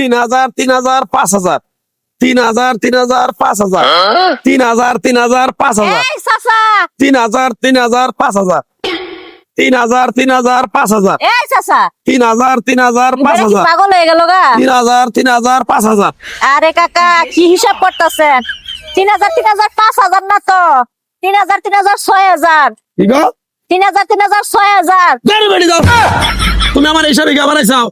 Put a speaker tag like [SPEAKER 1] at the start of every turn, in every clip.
[SPEAKER 1] তিন হাজার তিন হাজার পাঁচ হাজার তিন হাজার তিন হাজার পাঁচ হাজার তিন হাজার তিন হাজার পাঁচ হাজার তিন হাজার তিন হাজার পাঁচ হাজার তিন হাজার তিন হাজার পাঁচ হাজার তিন হাজার তিন হাজার পাঁচ হাজার
[SPEAKER 2] পাগল হয়ে গেল গা
[SPEAKER 1] তিন হাজার তিন হাজার পাঁচ হাজার
[SPEAKER 2] আরে কাকা কি হিসাব করতেছেন তিন হাজার তিন হাজার পাঁচ হাজার না তো তিন হাজার তিন হাজার ছয় হাজার তিন হাজার তিন হাজার ছয় হাজার
[SPEAKER 1] তুমি আমার হিসাবে গা বানাইছাও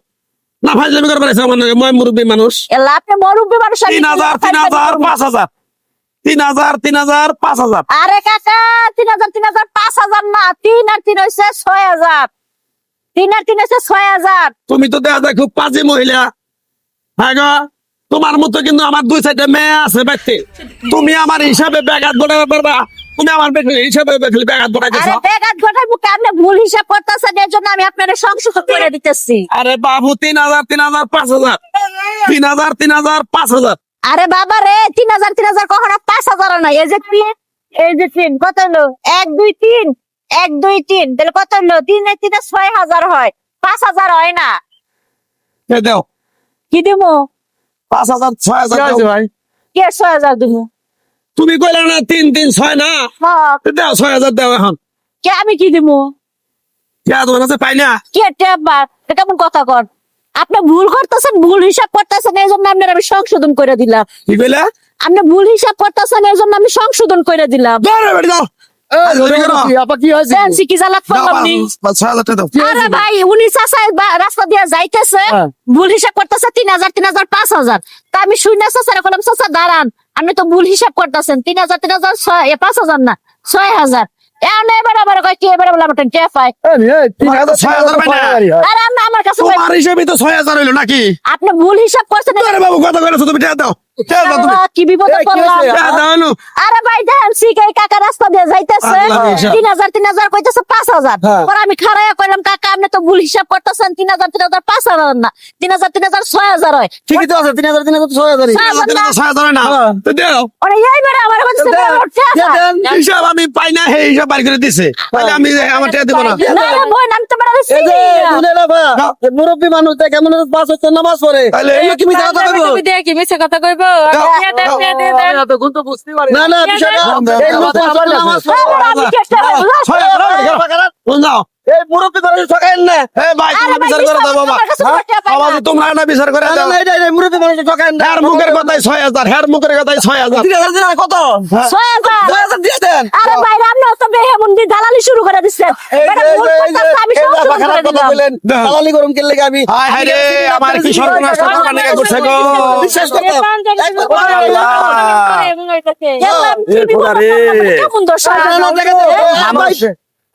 [SPEAKER 1] না ফাইজলামি করে বানাইছাও মই মুরব্বী মানুষ।
[SPEAKER 2] এলা আপনি মরুব্বী মানুষ
[SPEAKER 1] তিন হাজার তিন হাজার পাঁচ হাজার। তিন হাজার তিন হাজার পাঁচ হাজার।
[SPEAKER 2] আরে কাকা তিন হাজার তিন হাজার পাঁচ হাজার না। তিন আর তিন হয়েছে ছয় হাজার। তিন আর তিন হয়েছে ছয় হাজার।
[SPEAKER 1] তুমি তো দেখা যায় খুব পাজি মহিলা। হ্যাঁ গো তোমার মতো কিন্তু আমার দুই সাইডে মেয়ে আছে ব্যক্তি। তুমি আমার হিসাবে ব্যাঘাত ঘটাতে পারবা। তুমি আমার বেশি- হিসাবে বেশি ব্যাঘাত ঘটাইতেছ।
[SPEAKER 2] আরে ঘটার মুখে আপনি ভুল হিসাব করতেছেন এর জন্য আমি আপনার সংশোধন করে দিতেছি।
[SPEAKER 1] আরে বাবু তিন হাজার তিন হাজার পাঁচ হাজার। তিন হাজার তিন হাজার পাঁচ হাজার।
[SPEAKER 2] আরে বাবা রে তিন হাজার তিন হাজার কখনো পাঁচ হাজার নয় এই যে তিন এই যে তিন কত হলো? এক দুই তিন এক দুই তিন। তাহলে কত হলো? তিনে তিনে ছয় হাজার হয়। পাঁচ হাজার হয় না।
[SPEAKER 1] এ দেও।
[SPEAKER 2] কি দিব
[SPEAKER 1] পাঁচ হাজার ছয় হাজার দাও।
[SPEAKER 2] কে ছয় হাজার দিব
[SPEAKER 1] তুমি কইলে না তিন তিন ছয় না?
[SPEAKER 2] হ্যাঁ,
[SPEAKER 1] দেও ছয় হাজার দেও এখন।
[SPEAKER 2] কে আমি কি দিব
[SPEAKER 1] কে তোমার কাছে পাই না?
[SPEAKER 2] কে কেমন কথা কর? আপনি ভুল করতেছেন ভুল হিসাব করতেছেন এই জন্য আপনার আমি সংশোধন করে দিলাম।
[SPEAKER 1] কি কইলে?
[SPEAKER 2] আপনি ভুল হিসাব করতেছেন এই জন্য আমি সংশোধন করে দিলাম।
[SPEAKER 1] ধরে বেড়ে দাও।
[SPEAKER 2] রাস্তা দিয়ে যাইতেছে
[SPEAKER 3] হ্যাঁ।
[SPEAKER 2] ভুল হিসাব করতেছে তিন হাজার তিন হাজার পাঁচ হাজার। তা আমি শুনে চাষারে বললাম চাষা দাঁড়ান। আপনি তো ভুল হিসাব করতেছেন। তিন হাজার তিন হাজার ছয় পাঁচ হাজার না ছয় হাজার। এখন এবার আবার কয় কি এবার বলে আমার কে পায়।
[SPEAKER 1] ছয় হাজার পাই
[SPEAKER 2] আরে আমি আমার কাছে
[SPEAKER 1] তোমার তো ছয় হাজার হইল নাকি?
[SPEAKER 2] আপনি ভুল হিসাব করছেন।
[SPEAKER 1] আরে বাবু কথা কইছো তুমি টাকা দাও। টাকা দাও তুমি?
[SPEAKER 2] আল্লাহ, কি বিপদে পড়লাম
[SPEAKER 3] হয়েছে?
[SPEAKER 1] টাকা দাও নু।
[SPEAKER 2] আরে ভাই দেখেন সিকাই কাকা রাস্তা দিয়ে যাইতেছে। তিন হাজার তিন হাজার কইতেছে পাঁচ হাজার। পরে আমি খারাইয়া কইলাম কাকা আপনি তো ভুল হিসাব করতেছেন তিন হাজার তিন হাজার পাঁচ হাজার না। তিন হাজার তিন হাজার ছয় হাজার হয়।
[SPEAKER 3] ঠিকই তো আছে তিন হাজার তিন হাজার ছয়
[SPEAKER 2] হাজার
[SPEAKER 1] তিন
[SPEAKER 2] না।
[SPEAKER 1] হাজার ছয় হাজার না।
[SPEAKER 3] হ্যাঁ।
[SPEAKER 1] তো দাও।
[SPEAKER 2] ওরে এইবারে আমার কাছে
[SPEAKER 3] দেন, দেন।
[SPEAKER 1] হিসাব আমি পাই না সেই হিসাব বাড়ি করে দিছে। আমি আমার টাকা দিব না।
[SPEAKER 3] এই যে মুরব্বী মানুষ তাই কেমন পাঁচ হচ্ছে নামাজ পড়ে কি কথা কইবো?
[SPEAKER 4] তুমি দিয়ে কি মিছে কথা কইব।
[SPEAKER 3] না না নামাজ পড়ে। এই মুরব্বী করে ঠকাইন না
[SPEAKER 1] এ ভাই
[SPEAKER 2] আরে
[SPEAKER 1] বিচার করে দাও বাবা
[SPEAKER 2] আমার কাছে কোনো টাকা পাই
[SPEAKER 1] বাবা তোমরা না বিচার করে
[SPEAKER 3] না, না, না, এটা- এটা মুরব্বী মানুষ ঠকাইন না।
[SPEAKER 1] হের মুখের কথাই ছয় হাজার হের মুখের কথাই ছয় হাজার
[SPEAKER 3] দিন কত
[SPEAKER 2] ছয় হাজার।
[SPEAKER 3] দিয়ে দেন
[SPEAKER 2] আরে ভাই আপনি তো বেহে মন্দির দালালি শুরু করে দিচ্ছেন বেটা ভুল
[SPEAKER 3] যে, খারাপ কথা
[SPEAKER 2] দিলাম।
[SPEAKER 3] দালালি করুন কেন আমি
[SPEAKER 1] হায় হায় রে আমার কি সর্বনাশ টাকা করছে গো?
[SPEAKER 3] বিশ্বাস করতে
[SPEAKER 1] খোদা রে।
[SPEAKER 2] আপনার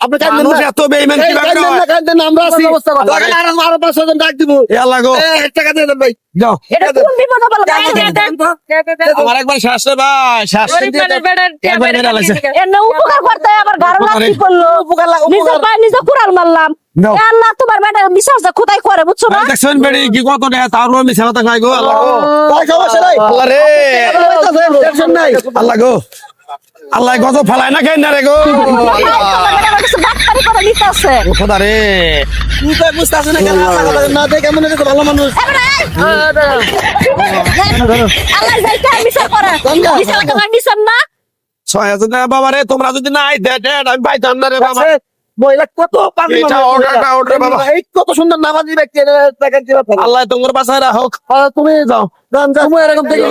[SPEAKER 3] আপনি না।
[SPEAKER 1] এত কীভাবে
[SPEAKER 3] না? না, আমরা আছি।
[SPEAKER 1] আল্লাহ।
[SPEAKER 3] লাগান, আরো- আরও পাঁচ ছজন ডাক দিব।
[SPEAKER 1] এ আল্লাহ গো
[SPEAKER 3] টাকা দিয়ে দেন ভাই।
[SPEAKER 1] যাও
[SPEAKER 2] এটা কোন বিপদ বলো ভাই?
[SPEAKER 4] দিয়ে দেন, দিয়ে দেন।
[SPEAKER 1] আমার একবার শ্বাস ভাই শ্বাস
[SPEAKER 4] গরিব মানুষ বেড়ার টিয়া
[SPEAKER 1] একবার মেরে লাগছে।
[SPEAKER 4] দিকে।
[SPEAKER 2] না উপকার করতে আবার গারো
[SPEAKER 1] উপকারে।
[SPEAKER 2] লাথি করল।
[SPEAKER 3] উপকার লাগ-
[SPEAKER 2] নিজে
[SPEAKER 3] উপকার।
[SPEAKER 2] নিজে কুড়াল মারলাম। আল্লাহ, তোমার বেটা বিশ্বাসটা কোথায় করে, বুঝছ না?
[SPEAKER 1] দেখছেন বেড়ি কি কত গো আল্লাহ গো
[SPEAKER 3] সমস্যা নাই।
[SPEAKER 1] আল্লাহ রে
[SPEAKER 3] টেনশন নাই।
[SPEAKER 1] আল্লাহ গো আল্লাহ গত ফেলায় না কেন রে গো
[SPEAKER 2] তোমার বেটা আমার কাছে ডাক্তারি করে নিতে আসছে।
[SPEAKER 1] ও খোদা রে
[SPEAKER 3] তুই বুঝতে পারছিস না কেন না দেখে কেমন এটা ভালো মানুষ
[SPEAKER 2] আল্লাহ যাইতে আর করে। বিচার করে নিছেন না?
[SPEAKER 1] ছয় হাজার টাকা বাবা রে তোমরা যদি না আই দেট আমি পাইতাম না রে বাবা
[SPEAKER 3] মহিলা কত কত সুন্দর নামাজি ব্যক্তি পারে।
[SPEAKER 1] আল্লাহ তোমার বাসায় রাখো
[SPEAKER 3] তুমি যাও যান, যাও। তুমি এরকম থেকে